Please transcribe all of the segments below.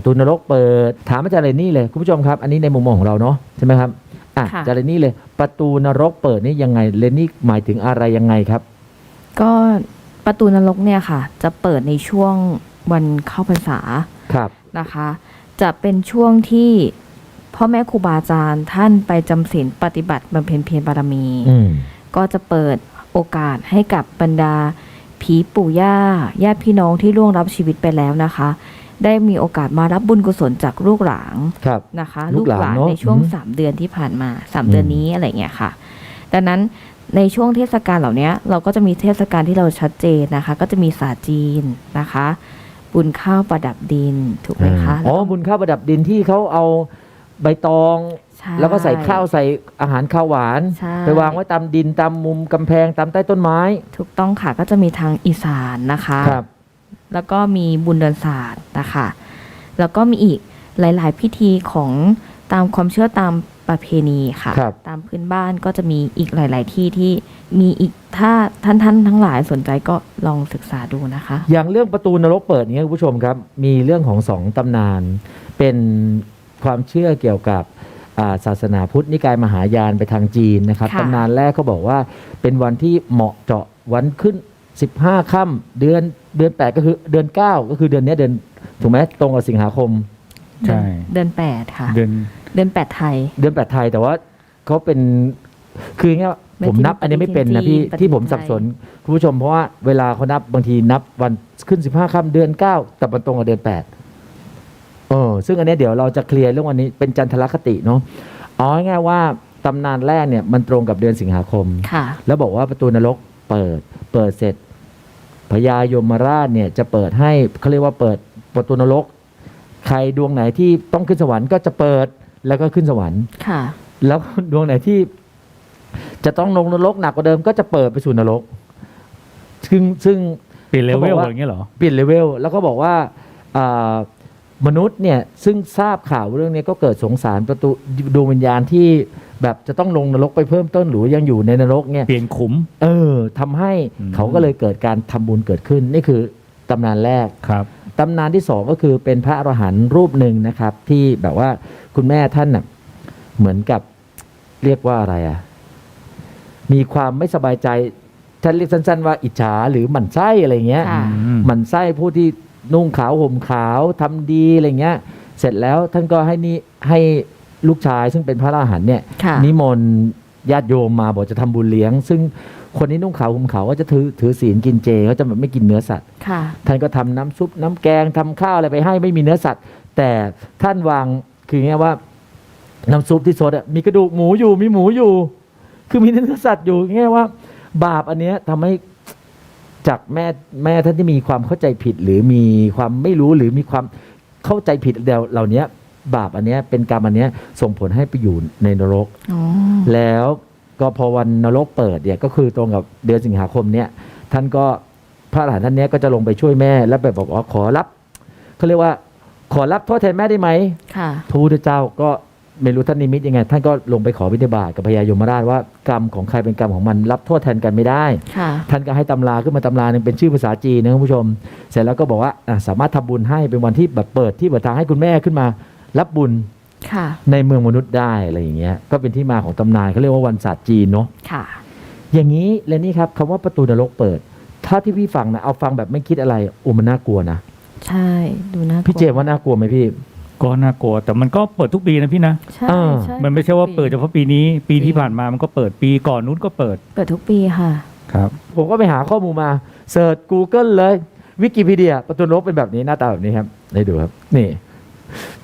ประตูนรกเปิด ถามอาจารย์เรนนี่เลยคุณผู้ชมครับ อันนี้ในมุมมองของเราเนาะใช่ไหมครับอะค่ะ อาจารย์เรนนี่เลย ประตูนรกเปิดนี่ยังไงเรนนี่หมายถึงอะไรยังไงครับ ก็ประตูนรกเนี่ยค่ะ จะเปิดในช่วงวันเข้าพรรษาครับ นะคะ จะเป็นช่วงที่พ่อแม่ครูบาอาจารย์ท่านไปจำศีลปฏิบัติบำเพ็ญเพียรบารมี อืมก็จะเปิดโอกาสให้กับบรรดาผีปู่ย่าญาติพี่น้องที่ล่วงรับชีวิตไปแล้วนะคะ ได้มีโอกาสมารับบุญกุศลจากลูกหลานครับนะคะ ลูกหลานเนอะในช่วงอืมสามเดือนที่ผ่านมาสามอืมเดือนนี้อะไรเงี้ยค่ะ ดังนั้นในช่วงเทศกาลเหล่านี้เราก็จะมีเทศกาลที่เราชัดเจนนะคะ ก็จะมีศาสตร์จีนนะคะ บุญข้าวประดับดินถูกไหมคะอ๋อบุญข้าวประดับดินที่เขาเอาใบตองช่แล้วก็ใส่ข้าวใส่อาหารข้าวหวานใช่ไปวางไว้ตามดินตามมุมกำแพงตามใต้ต้นไม้ ถูกต้องค่ะก็จะมีทางอีสานนะคะครับ แล้วก็มีบุญเดือนศาสตร์นะคะแล้วก็มีอีกหลาย ๆ พิธีของตามความเชื่อตามประเพณีค่ะ ครับ ตามพื้นบ้านก็จะมีอีกหลาย ๆ ที่ที่มีอีกถ้าท่านท่านทั้งหลายสนใจก็ลองศึกษาดูนะคะ อย่างเรื่องประตูนรกเปิดเนี่ยคุณผู้ชมครับ มีเรื่องของสองตำนาน เป็นความเชื่อเกี่ยวกับอ่าศาสนาพุทธนิกายมหายานไปทางจีนนะครับค่ะ ตำนานแรกเขาบอกว่าเป็นวันที่เหมาะเจาะวันขึ้น 15ค่ำเดือน เดือน8ก็คือเดือน9ก็คือเดือนเนี้ยเดือนถูกไหมตรงกับสิงหาคม ใช่ เดือนแปดค่ะ เดือน เดือนแปดไทย เดือนแปดไทยแต่ว่าเขาเป็นคืออย่างเงี้ยไม่ผมนับที่อันนี้ไม่เป็นนะที่พี่ปฏิที่ผมไทยสับสนคุณผู้ชมเพราะว่าเวลาเขานับบางทีนับวันขึ้นสิบห้าค่ำเดือนเก้าแต่มันตรงกับเดือนแปดเออซึ่งอันเนี้ยเดี๋ยวเราจะเคลียร์เรื่องวันนี้เป็นจันทรคติเนาะเอาง่ายๆว่าตำนานแรกเนี่ยมันตรงกับเดือนสิงหาคม ค่ะ แล้วบอกว่าประตูนรกเปิด เปิดเสร็จ พญายมราชเนี่ยจะเปิดให้เขาเรียกว่าเปิดประตูนรก ใครดวงไหนที่ต้องขึ้นสวรรค์ก็จะเปิดแล้วก็ขึ้นสวรรค์ค่ะ แล้วดวงไหนที่จะต้องลงนรกหนักกว่าเดิมก็จะเปิดไปสู่นรก ซึ่งซึ่งเปลี่ยนเลเวเขาลบอกว่าอย่างเงี้ยเหรอเปลี่ยนเลเวลแล้วก็บอกว่าอ่ามนุษย์เนี่ยซึ่งทราบข่าวเรื่องนี้ก็เกิดสงสารประตูดวงวิญญาณที่ แบบจะต้องลงนรกไปเพิ่มต้นหรือยังอยู่ในนรกเนี่ยเปลี่ยนขุม เออทำให้อืมเขาก็เลยเกิดการทำบุญเกิดขึ้น นี่คือตำนานแรกครับตำนานที่สองก็คือเป็นพระอรหันต์รูปหนึ่งนะครับ ที่แบบว่าคุณแม่ท่านน่ะเหมือนกับเรียกว่าอะไรอะมีความไม่สบายใจท่านเรียกสั้น ๆ ว่าอิจฉาหรือหมั่นไส้อะไรเงี้ยค่ะอืมหมั่นไส้ผู้ที่นุ่งขาวห่มขาวทำดีอะไรเงี้ย เสร็จแล้วท่านก็ให้นี่ให้ ลูกชายซึ่งเป็นพระอรหันต์เนี่ยค่ะ นิมนต์ญาติโยมมาบอกจะทำบุญเลี้ยง ซึ่งคนที่นุ่งขาวห่มขาวก็จะถือถือศีลกินเจเขาจะแบบไม่กินเนื้อสัตว์ ค่ะ ท่านก็ทำน้ำซุปน้ำแกงทำข้าวอะไรไปให้ไม่มีเนื้อสัตว์ แต่ท่านวางคืออย่างเงี้ยว่า น้ำซุปที่สดอะมีกระดูกหมูอยู่มีหมูอยู่ คือมีเนื้อสัตว์อยู่อย่างเงี้ยว่า บาปอันเนี้ยทำให้จากแม่แม่ท่านที่มีความเข้าใจผิดหรือมีความไม่รู้หรือมีความเข้าใจผิดเดียวเหล่านี้ บาปอันเนี้ยเป็นกรรมอันเนี้ยส่งผลให้ไปอยู่ในนรกอ๋อแล้วก็พอวันนรกเปิดเนี่ยก็คือตรงกับเดือนสิงหาคมเนี่ยท่านก็พระอรหันต์ท่านเนี้ยก็จะลงไปช่วยแม่ แล้วแบบบอกว่าขอรับเขาเรียกว่าขอรับโทษแทนแม่ได้ไหมค่ะพระพุทธเจ้าก็ไม่รู้ท่านนิมิตยังไง ท่านก็ลงไปขอวิทยาบาทกับพญายมราชว่ากรรมของใครเป็นกรรมของมันรับโทษแทนกันไม่ได้ ค่ะท่านก็ให้ตำราขึ้นมาตำราหนึ่งเป็นชื่อภาษาจีนนะคุณผู้ชม เสร็จแล้วก็บอกว่าอะสามารถทำบุญให้เป็นวันที่แบบเปิดที่เปิดทางให้คุณแม่ขึ้นมา รับบุญค่ะ ในเมืองมนุษย์ได้อะไรอย่างเงี้ยก็เป็นที่มาของตำนานเขาเรียกว่าวันศาสตร์จีนเนาะค่ะ อย่างนี้เลยนี่ครับคำว่าประตูนรกเปิด ถ้าที่พี่ฟังนะเอาฟังแบบไม่คิดอะไรโอ้มันน่ากลัวนะใช่ดูน่ากลัวพี่เจมส์ว่าน่ากลัวไหมพี่ ก็น่ากลัวแต่มันก็เปิดทุกปีนะพี่นะ ใช่เออใช่มันไม่ใช่ว่าเปิดเฉพาะปีนี้ ปีที่ปีผ่านมามันก็เปิดปีก่อนนู้นก็เปิดเปิดทุกปีค่ะ ครับ ผมก็ไปหาข้อมูลมาเสิร์ช Google เลยวิกิพีเดียประตูนรกเป็นแบบนี้หน้าตาแบบนี้ครับได้ดูครับ นี่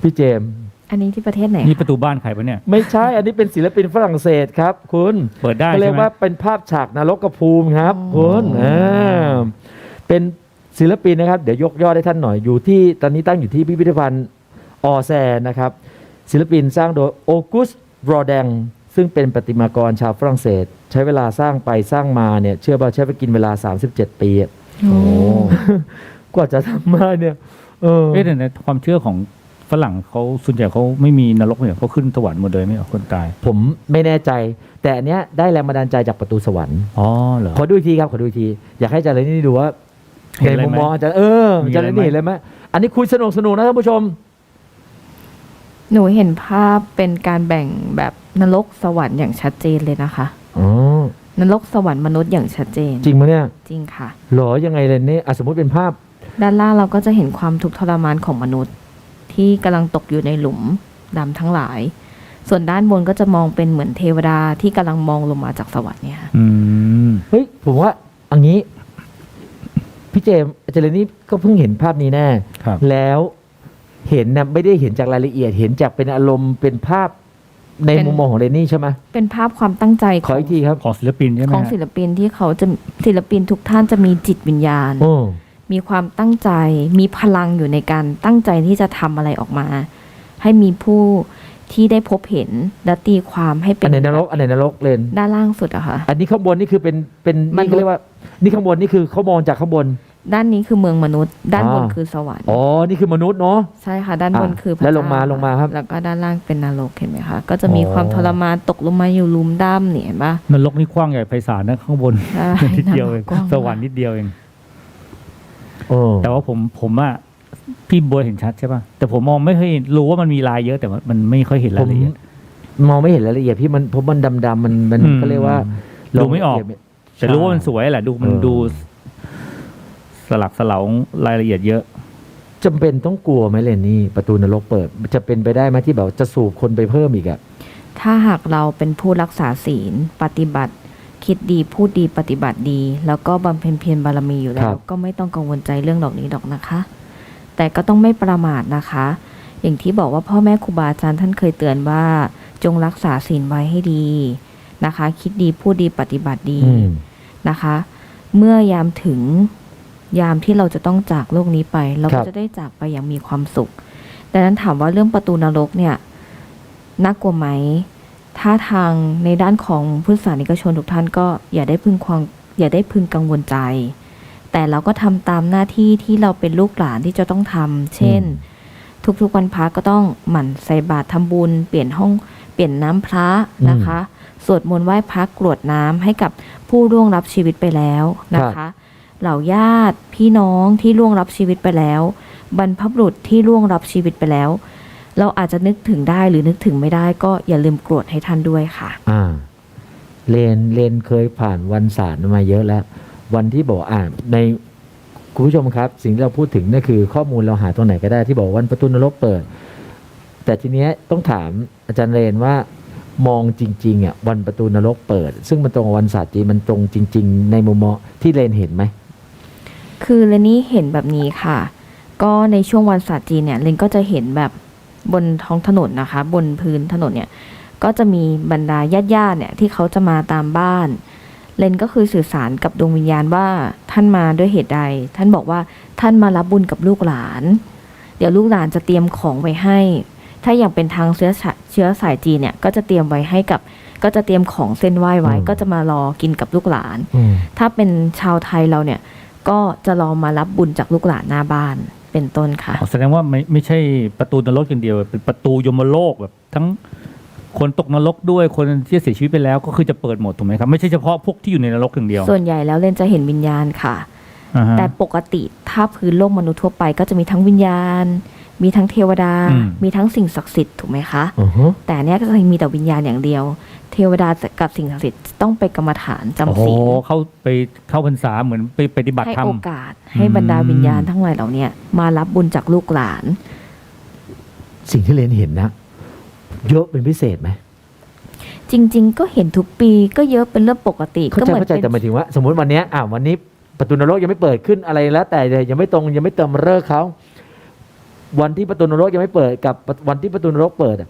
พี่เจมส์อันนี้ที่ประเทศไหนนี่คประตูบ้านใครปะเนี่ย ไม่ใช่อันนี้เป็นศิลปินฝรั่งเศสครับ คุณเปิดได้ก็เรีใช่ยกไหม ว่าเป็นภาพฉากนรกกระภูมิครับ คุณอ่าเป็นศิลปินนะครับ เดี๋ยวยกยอดให้ท่านหน่อยอยู่ที่ตอนนี้ตั้งอยู่ที่พิพิธภัณฑ์ออแซนนะครับ ศิลปินสร้างโดยโอกุสบรอแดง ซึ่งเป็นประติมากรชาวฝรั่งเศส ใช้เวลาสร้างไปสร้างมาเนี่ยเชื่อว่าใช้ไปกินเวลา 37 ปีอะโอ้กว่าจะทำมาเนี่ยเออ เอ๊ะแต่ในความเชื่อของ ฝรั่งเขาส่วนใหญ่เขาไม่มีนรกเนี่ยเขาขึ้นสวรรค์หมดเลยไม่เอาคนตาย ผมไม่แน่ใจ แต่อันเนี้ยได้แรงบันดาลใจจากประตูสวรรค์อ๋อเหรอ ขอดูอีกทีครับขอดูอีกที อยากให้อาจารย์เรนนี่ดูว่าเห็นในอะไรมุมไหมมองอาจารย์เออมีอาจารย์อะไรเรนนี่ไหม เห็นอะไรไหมอันนี้คุยสนุกสนุกนะท่านผู้ชม หนูเห็นภาพเป็นการแบ่งแบบนรกสวรรค์อย่างชัดเจนเลยนะคะ อ๋อ นรกสวรรค์มนุษย์อย่างชัดเจนจริงไหมเนี่ยจริงค่ะ หรอยังไงเลยเนี่ยอะสมมติเป็นภาพ ด้านล่างเราก็จะเห็นความทุกข์ทรมานของมนุษย์ ที่กำลังตกอยู่ในหลุมดำทั้งหลาย ส่วนด้านบนก็จะมองเป็นเหมือนเทวดาที่กำลังมองลงมาจากสวรรค์เนี่ยค่ะอืม เฮ้ยผมว่าอันนี้พี่เจมส์อาจารย์นี่ก็เพิ่งเห็นภาพนี้แน่ครับ แล้วเห็นนะไม่ได้เห็นจากรายละเอียด เห็นจากเป็นอารมณ์เป็นภาพในมุมมองของเรนนี่ใช่ไหมเป็นภาพความตั้งใจขขอองอีกทีครับของศิลปินใช่ไหมของฮะศิลปินที่เขาจะศิลปินทุกท่านจะมีจิตวิญญาณ โอ้ มีความตั้งใจ มีพลังอยู่ในการตั้งใจที่จะทำอะไรออกมา ให้มีผู้ที่ได้พบเห็นและตีความให้เป็อันนไหนนรกอันไหนนรกเลนด้านล่างสุดอะค่ะ อันนี้ข้างบนนี่คือเป็นเป็นมนุษย์นี่เขาเรียกว่า นี่ข้างบนนี่คือเขามองจากข้างบน ด้านนี้คือเมืองมนุษย์ ด้านบนอ่า คือสวรรค์อ๋อ นี่คือมนุษย์เนาะ ใช่ค่ะ ด้านบนอะคือพระแล้วลงมาเจ้ลงมาครับ แล้วก็ด้านล่างเป็นนรกเห็นไหมคะก็จะมีอ๋อความทรมานตกลงมาอยู่หลุมดำเนี่ยเห็นปะนรกนี่กว้างใหญ่ไพศาลนะข้างบน ใช่นิดเดียวเองกว้างมากสวรรค์นิดเดียวเอง โอ้แต่ว่าผมผมอะพี่บัวเห็นชัดใช่ป่ะแต่ผมมองไม่เคอยรู้ว่ามันมีลายเยอะแต่ว่ามันไม่ค่อยเห็นผรายมละเอียด มองไม่เห็นรายละเอียดพี่มันเพราะมันดำๆมันมันอืม ก็เรียกว่าดูไม่ออก ลงละเยด แต่รู้ว่ามันสวยแหละดูมันเออ ดู สลักสลาวรายละเอียดเยอะ จำเป็นต้องกลัวไหมเลนนี่ประตูนรกเปิด จะเป็นไปได้ไหมที่แบบจะสูบคนไปเพิ่มอีกอะถ้าหากเราเป็นผู้รักษาศีลปฏิบัติ คิดดีพูดดีปฏิบัติดี แล้วก็บำเพ็ญเพียรบารมีอยู่แล้วก็ไม่ต้องกังวลใจเรื่องเหล่านี้หรอกนะคะ แต่ก็ต้องไม่ประมาทนะคะ อย่างที่บอกว่าพ่อแม่ครูบาอาจารย์ท่านเคยเตือนว่า จงรักษาศีลไว้ให้ดีนะคะ คิดดีพูดดีปฏิบัติดี อืม นะคะ เมื่อยามถึงยามที่เราจะต้องจากโลกนี้ไป เราครัก็บ จะได้จากไปอย่างมีความสุข ดังนั้นถามว่าเรื่องประตูนรกเนี่ยน่ากลัวไหม ถ้าทางในด้านของพุทธศาสนิกชนทุกท่านก็อย่าได้พึงความอย่าได้พึงกังวลใจ แต่เราก็ทำตามหน้าที่ที่เราเป็นลูกหลานที่จะต้องทำเช่น ทุกๆวันพระก็ต้องหมั่นใส่บาตรทำบุญ เปลี่ยนห้องเปลี่ยนน้ำพระนะคะ สวดมนต์ไหว้พระกรวดน้ำให้กับผู้ล่วงรับชีวิตไปแล้วนะคะ เหล่าญาติพี่น้องที่ล่วงรับชีวิตไปแล้ว บรรพบุรุษที่ล่วงรับชีวิตไปแล้ว เราอาจจะนึกถึงได้หรือนึกถึงไม่ได้ก็อย่าลืมกรวดให้ท่านด้วยค่ะ อ่าเลนเลนเคยผ่านวันศาสตร์มาเยอะแล้ว วันที่บอกอ่าในคุณผู้ชมครับ สิ่งที่เราพูดถึงนั่นคือข้อมูลเราหาตรงไหนก็ได้ที่บอกวันประตูนรกเปิด แต่ทีเนี้ยต้องถามอาจารย์เรนว่ามองจริงๆอะวันประตูนรกเปิด ซึ่งมันตรงกับวันศาสตร์จีนมันตรงจริง ๆ ในมุมมองที่เลนเห็นไหมคือเรนนี่เห็นแบบนี้ค่ะ ก็ในช่วงวันศาสตร์จีนเนี่ยเรนก็จะเห็นแบบ บนท้องถนนนะคะ บนพื้นถนนเนี่ยก็จะมีบรรดาญาติๆเนี่ยที่เขาจะมาตามบ้าน เลนก็คือสื่อสารกับดวงวิญญาณว่าท่านมาด้วยเหตุใด ท่านบอกว่าท่านมารับบุญกับลูกหลาน เดี๋ยวลูกหลานจะเตรียมของไว้ให้ ถ้าอย่างเป็นทางเชื้อสายเชื้อสายจีนเนี่ยก็จะเตรียมไว้ให้กับ ก็จะเตรียมของเส้นไหว้ไว้อืมก็จะมารอกินกับลูกหลานอืมถ้าเป็นชาวไทยเราเนี่ยก็จะรอมารับบุญจากลูกหลานหน้าบ้านเป็นต้นค่ะ อ๋อแสดงว่าไม่ไม่ใช่ประตูนรกอย่างเดียว เป็นประตูยมโลกแบบทั้งคนตกนรกด้วยคนที่เสียชีวิตไปแล้วก็คือจะเปิดหมดถูกไหมครับไม่ใช่เฉพาะพวกที่อยู่ในนรกอย่างเดียวส่วนใหญ่แล้วเลนจะเห็นวิญญาณค่ะ อ่าฮะ แต่ปกติถ้าพื้นโลกมนุษย์ทั่วไปก็จะมีทั้งวิญญาณ มีทั้งเทวดา อืม มีทั้งสิ่งศักดิ์สิทธิ์ถูกไหมคะ อือฮะแต่อันเนี้ยก็จะมีแต่วิญญาณอย่างเดียว เทวดากับสิ่งศักดิ์สิทธิ์ต้องไปกรรมฐานโอ้จำโหศีลเข้าไปเข้าพรรษาเหมือนไปปฏิบัติให้ธรรม โอกาส ให้บรรดาวิญญาณทั้งหลายเหล่าเนี้ยมารับบุญจากลูกหลาน สิ่งที่เลนเห็นนะ เยอะเป็นพิเศษไหมจริง ๆ ก็เห็นทุกปีก็เยอะเป็นเรื่องปกติเข้าก็ใจเหมือนเข้าใจเป็นแต่หมายถึงว่า สมมติวันเนี้ยอ่าวันนี้ประตูนรกยังไม่เปิดขึ้นอะไรแล้ว แต่ยังไม่ตรงยังไม่เติมเลิกษ์เขาวันที่ประตูนรกยังไม่เปิดกับวันที่ประตูนรกเปิดอะ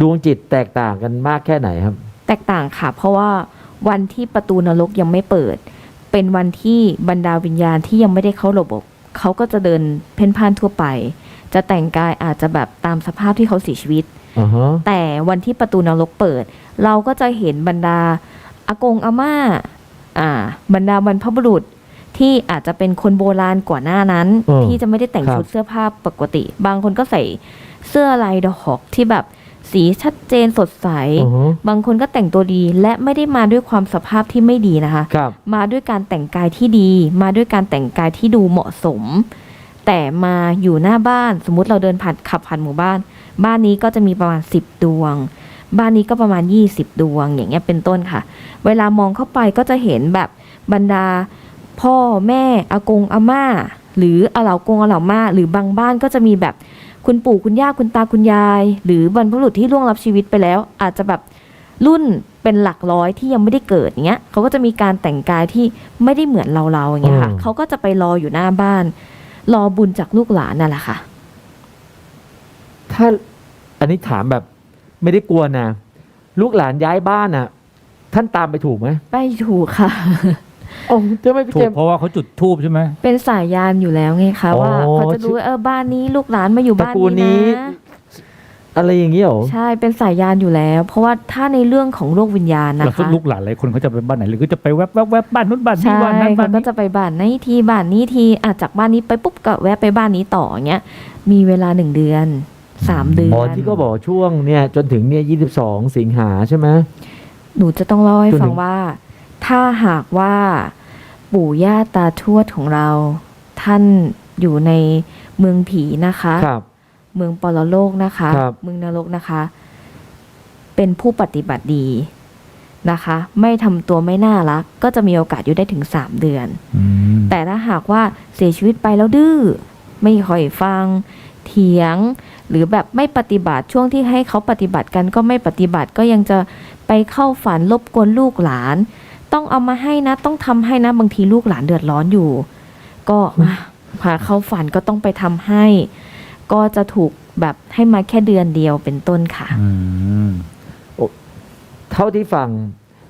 ดวงจิตแตกต่างกันมากแค่ไหนครับแตกต่างค่ะ เพราะว่าวันที่ประตูนรกยังไม่เปิด เป็นวันที่บรรดาวิญญาณที่ยังไม่ได้เข้าระบบ เขาก็จะเดินเพ่นพ่านทั่วไป จะแต่งกายอาจจะแบบตามสภาพที่เขาเสียชีวิตอ่าฮะแต่วันที่ประตูนรกเปิด เราก็จะเห็นบรรดาอากงอาม่าอ่า บรรดาบรรพบุรุษที่อาจจะเป็นคนโบราณกว่าหน้านั้น ที่จะไม่ได้แต่งชุดเสื้อผ้าปกติ บางคนก็ใส่เสื้อลายดอกที่แบบ สีชัดเจนสดใส อือฮะบางคนก็แต่งตัวดีและไม่ได้มาด้วยความสภาพที่ไม่ดีนะคะ ครับ มาด้วยการแต่งกายที่ดี มาด้วยการแต่งกายที่ดูเหมาะสม แต่มาอยู่หน้าบ้านสมมุติเราเดินผ่านขับผ่านหมู่บ้าน บ้านนี้ก็จะมีประมาณ 10 ดวง บ้านนี้ก็ประมาณ 20 ดวง อย่างเงี้ยเป็นต้นค่ะ เวลามองเข้าไปก็จะเห็นแบบบรรดาพ่อแม่อากงอาม่า หรืออาเหล่ากงอาเหล่าม่าหรือบางบ้านก็จะมีแบบ คุณปู่คุณย่าคุณตาคุณยาย หรือบรรพบุรุษที่ล่วงลับชีวิตไปแล้ว อาจจะแบบรุ่นเป็นหลักร้อยที่ยังไม่ได้เกิดอย่างเงี้ยเขาก็จะมีการแต่งกายที่ไม่ได้เหมือนเราเราๆอย่างเงี้ยค่ะอืมเขาก็จะไปรออยู่หน้าบ้าน รอบุญจากลูกหลานนั่นแหละค่ะ ถ้าอันนี้ถามแบบไม่ได้กลัวนะลูกหลานย้ายบ้านอะ ท่านตามไปถูกไหมไปถูกค่ะ โอ้จะไม่พี่ถูเจกมส์เพราะว่าเขาจุดทูบใช่ไหม เป็นสายยานอยู่แล้วไงคะอ๋อว่าเขาจะรู้ว่าเออบ้านนี้ลูกหลานมาอยู่ตระบ้านกูลนี้ นี้นะอะไรอย่างนี้เหรอ ใช่เป็นสายยานอยู่แล้ว เพราะว่าถ้าในเรื่องของโลกวิญญาณนะแล้วคะลูกหลานหลายคนเขาจะไปบ้านไหนหรือก็จะไปแวบแวบแวบบ้านนู้นบ้านนี้ใช่บ้านนั้นบ้าเขานก็นี้จะไปบ้านนี้ทีบ้านนี้ทีอาจากบ้านนี้ไปปุ๊บก็แวะไปบ้านนี้ต่ออย่างเงี้ยมีเวลาหนึ่งเดือนสามเดือนอ๋อที่ก็บอกช่วงเนี่ยจนถึงเนี่ยยี่สิบสองสิงหาใช่ไหม หนูจะต้องเล่าให้จนถึงฟังว่า ถ้าหากว่าปู่ย่าตาทวดของเรา ท่านอยู่ในเมืองผีนะคะ ครับ เมืองปรโลกนะคะ ครับ เมืองนรกนะคะ เป็นผู้ปฏิบัติดีนะคะ ไม่ทำตัวไม่น่ารัก ก็จะมีโอกาสอยู่ได้ถึงสามเดือน อืมแต่ถ้าหากว่าเสียชีวิตไปแล้วดื้อไม่ค่อยฟัง เถียง หรือแบบไม่ปฏิบัติช่วงที่ให้เขาปฏิบัติกันก็ไม่ปฏิบัติก็ยังจะไปเข้าฝันรบกวนลูกหลาน ต้องเอามาให้นะ ต้องทำให้นะบางทีลูกหลานเดือดร้อนอยู่ ก็มาพาเข้าฝันก็ต้องไปทำให้ ก็จะถูกแบบให้มาแค่เดือนเดียวเป็นต้นค่ะอืมเท่าที่ฟัง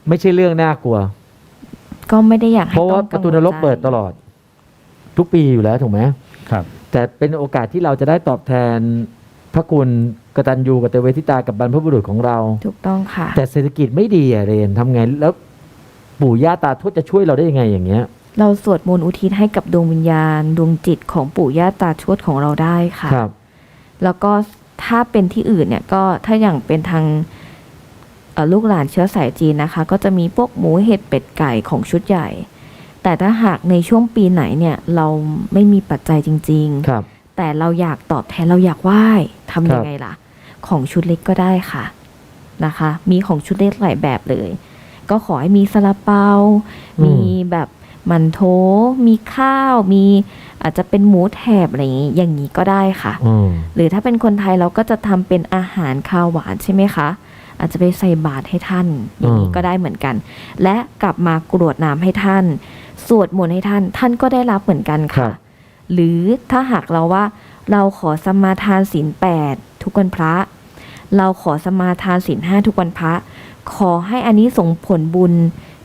ไม่ใช่เรื่องน่ากลัว ก็ไม่ได้อยากให้เพราะว่าต้องประตูนรกกังวลใจเปิดตลอด ทุกปีอยู่แล้วถูกไหมครับ แต่เป็นโอกาสที่เราจะได้ตอบแทนพระคุณกตัญญูกตเวทิตากับบรรพบุรุษของเรา ถูกต้องค่ะ แต่เศรษฐกิจไม่ดีอะเรนทำไงแล้ว ปู่ย่าตาทวดจะช่วยเราได้ยังไงอย่างเงี้ย เราสวดมนต์อุทิศให้กับดวงวิญญาณ ดวงจิตของปู่ย่าตาทวดของเราได้ค่ะ ครับ แล้วก็ถ้าเป็นที่อื่นเนี่ยก็ถ้าอย่างเป็นทางเอ่อลูกหลานเชื้อสายจีนนะคะ ก็จะมีพวกหมูเห็ดเป็ดไก่ของชุดใหญ่ แต่ถ้าหากในช่วงปีไหนเนี่ยเราไม่มีปัจจัยจริงครับๆแต่เราอยากตอบแทนเราอยากไหว้ทำยังไงล่ะ ของชุดเล็กก็ได้ค่ะนะคะ มีของชุดเล็กหลายแบบเลย ก็ขอให้มีซาลาเปาอืมมีแบบมันโถมีข้าว มีอาจจะเป็นหมูแถบอะไรอย่างนี้อย่างนี้ก็ได้ค่ะอืมหรือถ้าเป็นคนไทยเราก็จะทำเป็นอาหารข้าวหวานใช่ไหมคะ อาจจะไปใส่บาตรให้ท่าน อย่างนี้อืมก็ได้เหมือนกัน และกลับมากรวดน้ำให้ท่าน สวดมนต์ให้ท่าน ท่านก็ได้รับเหมือนกันครัค่ะบหรือถ้าหากเราว่าเราขอสมาทานศีลแปดทุกวันพระ เราขอสมาทานศีลห้าทุกวันพระ ขอให้อันนี้ส่งผลบุญ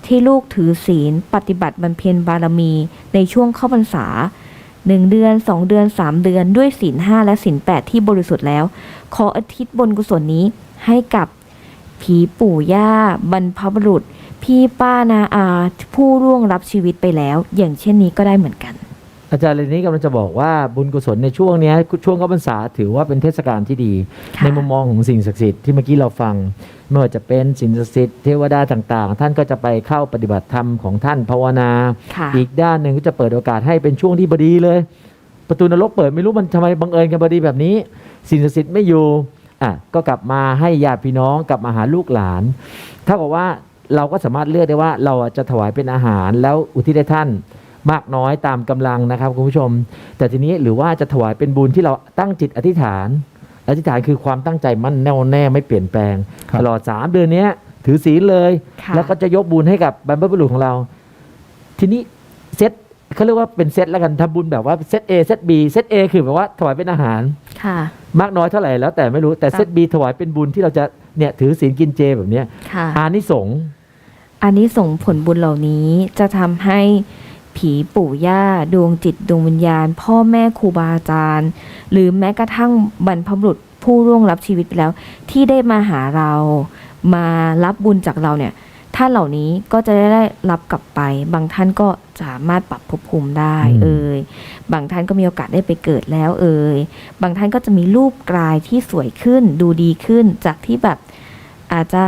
ที่ลูกถือศีลปฏิบัติบำเพ็ญบารมีในช่วงเข้าพรรษาหนึ่งเดือนสองเดือนสามเดือนด้วยศีลห้าและศีลแปดที่บริสุทธิ์แล้ว ขออาทิตย์บนกุศลนี้ให้กับผีปู่ย่า บรรพบุรุษ พี่ป้านาอา ผู้ร่วงรับชีวิตไปแล้ว อย่างเช่นนี้ก็ได้เหมือนกัน อาจารย์เรนนี่กำลังจะบอกว่าบุญกุศลในช่วงเนี้ยช่วงเข้าพรรษาถือว่าเป็นเทศกาลที่ดี ค่ะ ในมุมมองของสิ่งศักดิ์สิทธิ์ที่เมื่อกี้เราฟังไม่ว่าจะเป็นสิ่งศักดิ์สิทธิ์เทวดาต่างๆ ท่านก็จะไปเข้าปฏิบัติธรรมของท่านภาวนา ค่ะอีกด้านหนึ่งก็จะเปิดโอกาสให้เป็นช่วงที่บดีเลย ประตูนรกเปิดไม่รู้มันทำไมบังเอิญกันบดีแบบนี้ สิ่งศักดิ์สิทธิ์ไม่อยู่อะก็กลับมาให้ญาติพี่น้องกลับมาหาลูกหลานถ้ากับว่าเราก็สามารถเลือกได้ว่าเราจะถวายเป็นอาหารแล้วอุทิศให้ท่าน มากน้อยตามกำลังนะครับคุณผู้ชม แต่ทีนี้หรือว่าจะถวายเป็นบุญที่เราตั้งจิตอธิษฐาน อธิษฐานคือความตั้งใจมั่นแน่วแน่ไม่เปลี่ยนแปลงครับตลอดสามเดือนเนี้ยถือศีลเลยค่ะแล้วก็จะยกบุญให้กับบรรพบุรุษของเรา ทีนี้เซตเขาเรียกว่าเป็นเซตแล้วกันทำบุญแบบว่าเซต A เซต B เซต A คือแบบว่าถวายเป็นอาหารค่ะมากน้อยเท่าไหร่แล้วแต่ไม่รู้แต่ครับเซต B ถวายเป็นบุญที่เราจะเนี่ยถือศีลกินเจแบบเนี้ยค่ะอานิสงส์อันนี้ส่งส์ผลบุญเหล่านี้จะทำให้ ผีปู่ย่า ดวงจิตดวงวิญญาณ พ่อแม่ครูบาอาจารย์ หรือแม้กระทั่งบรรพบุรุษผู้ร่วงรับชีวิตไปแล้ว ที่ได้มาหาเรา มารับบุญจากเราเนี่ยท่านเหล่านี้ก็จะได้รับกลับไป บางท่านก็สามารถปรับภพภูมิได้ เอ่ยบางท่านก็มีโอกาสได้ไปเกิดแล้ว เอ่ยบางท่านก็จะมีรูปกายที่สวยขึ้น ดูดีขึ้นจากที่แบบอาจจะ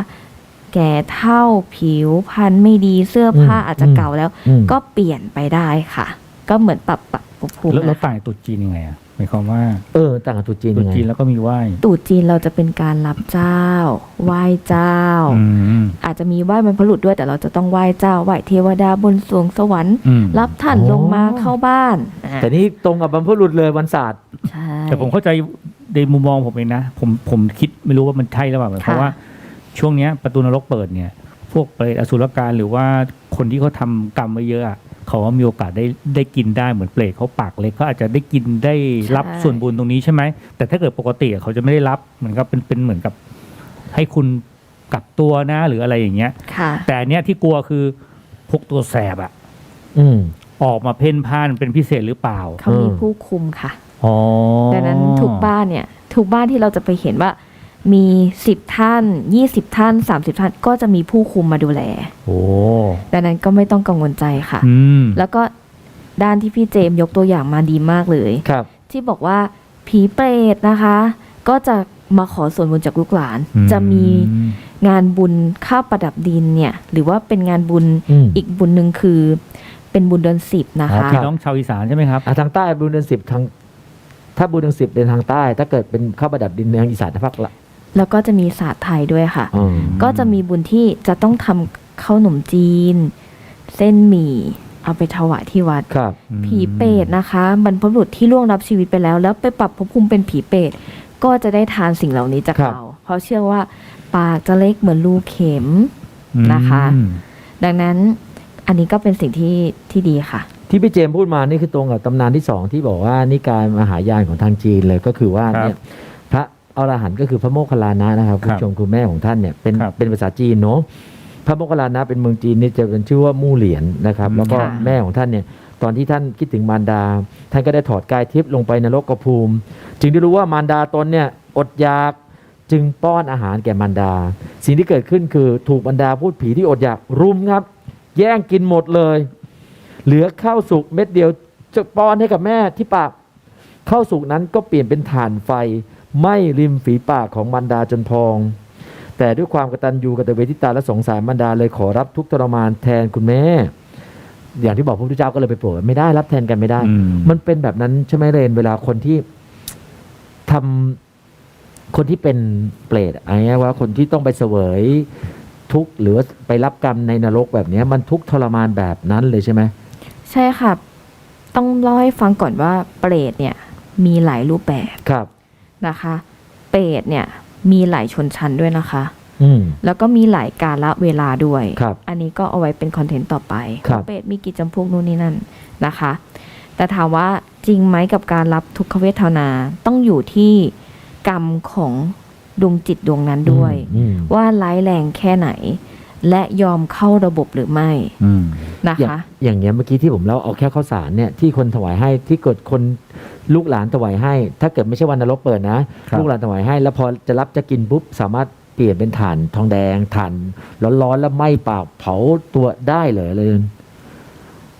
แก่เท่าผิวพรรณไม่ดีเสื้อผ้าอืมอาจจะเก่าแล้ว อืม ก็เปลี่ยนไปได้ค่ะ ก็เหมือนปรับปรับภพภูมิแล้วแล้วนะต่างจากตรุษจีนยังไงอะหมายความว่าเออต่างกับตรุษจีนตรุยัษงไงจีนแล้วก็มีไหว้ตรุษจีนเราจะเป็นการรับเจ้า ไหว้เจ้า อืมอาจจะมีไหว้บรรพบุรุษด้วยแต่เราจะต้องไหว้เจ้าไหว้เทวดาบนสวงสวรรค์ อืมรับท่านลงมาเข้าบ้านอะแต่นี่ตรงกับบรรพบุรุษเลยวันศาสตร์ ใช่ แต่ผมเข้าใจในมุมมองผมเองนะ ผมผมคิดไม่รู้ว่ามันใช่หรือเปล่าเพราะว่า ช่วงเนี้ยประตูนรกเปิดเนี่ย พวกเปรตอสุรกายหรือว่าคนที่เขาทำกรรมไว้เยอะอะเขาว่ามีโอกาสได้ได้กินได้เหมือนเปรตเขาปากเล็กเขาอาจจะได้กินได้รับส่วนบุญตรงนี้ใช่ไหมแต่ถ้าเกิดปกติอะเขาจะไม่ได้รับเหมือนกับเป็นเป็นเหมือนกับ ให้คุณกลับตัวนะหรืออะไรอย่างเงี้ย ค่ะ แต่อันเนี้ยที่กลัวคือพวกตัวแสบอะอืม ออกมาเพ่นพ่านเป็นพิเศษหรือเปล่าเขามีเออผู้คุมค่ะ อ๋อดังนั้นทุกบ้านเนี่ยทุกบ้านที่เราจะไปเห็นว่า มีสิบท่านยี่สิบท่านสามสิบท่านก็จะมีผู้คุมมาดูแลโอ้ดังนั้นก็ไม่ต้องกังวลใจค่ะ อืมแล้วก็ด้านที่พี่เจมส์ยกตัวอย่างมาดีมากเลย ครับ ที่บอกว่าผีเปรตนะคะ ก็จะมาขอส่วนบุญจากลูกหลานอืมจะมีงานบุญข้าวประดับดินเนี่ย หรือว่าเป็นงานบุญอืม อีกบุญหนึ่งคือ เป็นบุญเดือนสิบนะอ๋อคะ พี่น้องชาวอีสานใช่ไหมครับ อะทางใต้บุญเดือนสิบทางถ้าบุญเดือนสิบเดินทางใต้ ถ้าเกิดเป็นข้าวประดับดินในทางอีสานภาคละ แล้วก็จะมีศาสตร์ไทยด้วยค่ะ อืม ก็จะมีบุญที่จะต้องทำข้าวหนมจีน เส้นหมี่ เอาไปถวายที่วัด ครับ ผีเปรตนะคะ บรรพบุรุษที่ล่วงรับชีวิตไปแล้ว แล้วไปปรับภพภูมิเป็นผีเปรตก็จะได้ทานสิ่งเหล่านี้จากครับ เราเพราะเชื่อว่าปากจะเล็กเหมือนรูเข็ม นะคะ อืมดังนั้นอันนี้ก็เป็นสิ่งที่ที่ดีค่ะ ที่พี่เจมส์พูดมานี่คือตรงกับตำนานที่สองที่บอกว่านิกายมหายานของทางจีนเลยก็คือว่าเนี่ยพระ อรหันต์ก็คือพระโมคคัลลานะนะครับคุณผู้ชมคือแม่ของท่านเนี่ยเป็นเป็นภาษาจีนเนาะพระโมคคัลลานะเป็นเมืองจีนนี่จะเป็นชื่อว่ามู่เหรียญนะครับ แล้วก็ค่ะแม่ของท่านเนี่ยตอนที่ท่านคิดถึงมารดา ท่านก็ได้ถอดกายทิพย์ลงไปนรกกภูมิ จึงได้รู้ว่ามารดาตนเนี่ยอดอยากจึงป้อนอาหารแก่มารดา สิ่งที่เกิดขึ้นคือถูกบรรดาพูดผีที่อดอยากรุมครับ แย่งกินหมดเลย เหลือข้าวสุกเม็ดเดียวจะป้อนให้กับแม่ที่ปากข้าวสุกนั้นก็เปลี่ยนเป็นถ่านไฟ ไหม้ริมฝีปากของมารดาจนพอง แต่ด้วยความกตัญญูกตเวทิตาและสงสารมารดาเลยขอรับทุกข์ทรมานแทนคุณแม่ อย่างที่บอกพระพุทธเจ้าก็เลยไปโปรดว่าไม่ได้รับแทนกันไม่ได้อืมมันเป็นแบบนั้นใช่ไหมเรนเวลาคนที่ทำคนที่เป็นเปรตอะไอ้ว่าคนที่ต้องไปเสวยทุกข์หรือว่าไปรับกรรมในนรกแบบเนี้ยมันทุกข์ทรมานแบบนั้นเลยใช่ไหมใช่ค่ะ ต้องเล่าให้ฟังก่อนว่าเปรตเนี่ยมีหลายรูปแบบครับ นะคะ เปรตเนี่ยมีหลายชนชั้นด้วยนะคะ อืม แล้วก็มีหลายกาลเวลาด้วย ครับอันนี้ก็เอาไว้เป็นคอนเทนต์ต่อไปครับ ว่าเปรตมีกี่จำพวกนู่นนี่นั่นนะคะ แต่ถามว่าจริงไหมกับการรับทุกขเวทนาต้องอยู่ที่กรรมของดวงจิตดวงนั้นด้วย อืม ว่าร้ายแรงแค่ไหน และยอมเข้าระบบหรือไม่อืมนะอย่างคะ อย่างเงี้ยเมื่อกี้ที่ผมเล่าเอาแค่ข้าวสารเนี่ยที่คนถวายให้ที่เกิดคนลูกหลานถวายให้ ถ้าเกิดไม่ใช่วันนรกเปิดนะ ครับ ลูกหลานถวายให้ แล้วพอจะรับจะกินปุ๊บสามารถเปลี่ยนเป็นถ่านทองแดงถ่านร้อนๆแล้วไหม้ปากเผาตัวได้เลยเลย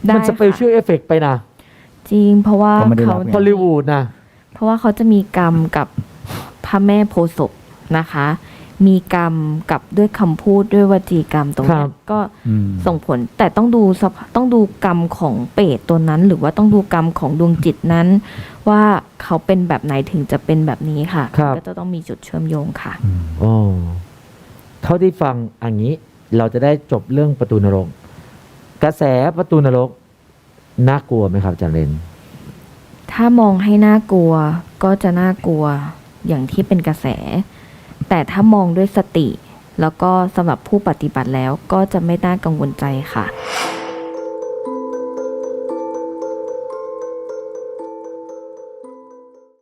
ได้มันสเปเชียลเอฟเฟกไปนะจริงเพราะว่าเขาไม่ได้เขารับไง ฮอลลีวูดนะ เพราะว่าเขาจะมีกรรมกับพระแม่โพธิ์ศพนะคะ มีกรรมกับด้วยคำพูดด้วยวจีกรรมตรงครัเนี้บยก็อืมส่งผลแต่ต้องดูสภาต้องดูกรรมของเปรตตัวนั้น หรือว่าต้องดูกรรมของดวงจิตนั้น ว่าเขาเป็นแบบไหนถึงจะเป็นแบบนี้ค่ะครับ ก็จะต้องมีจุดเชื่อมโยงค่ะ อืม โอ้เท่าที่ฟังอันนี้ เราจะได้จบเรื่องประตูนรก กระแสประตูนรกน่ากลัวไหมครับอาจารย์เรนถ้ามองให้น่ากลัวก็จะน่ากลัวอย่างที่เป็นกระแส แต่ถ้ามองด้วยสติ แล้วก็สำหรับผู้ปฏิบัติแล้วก็จะไม่น่ากังวลใจค่ะ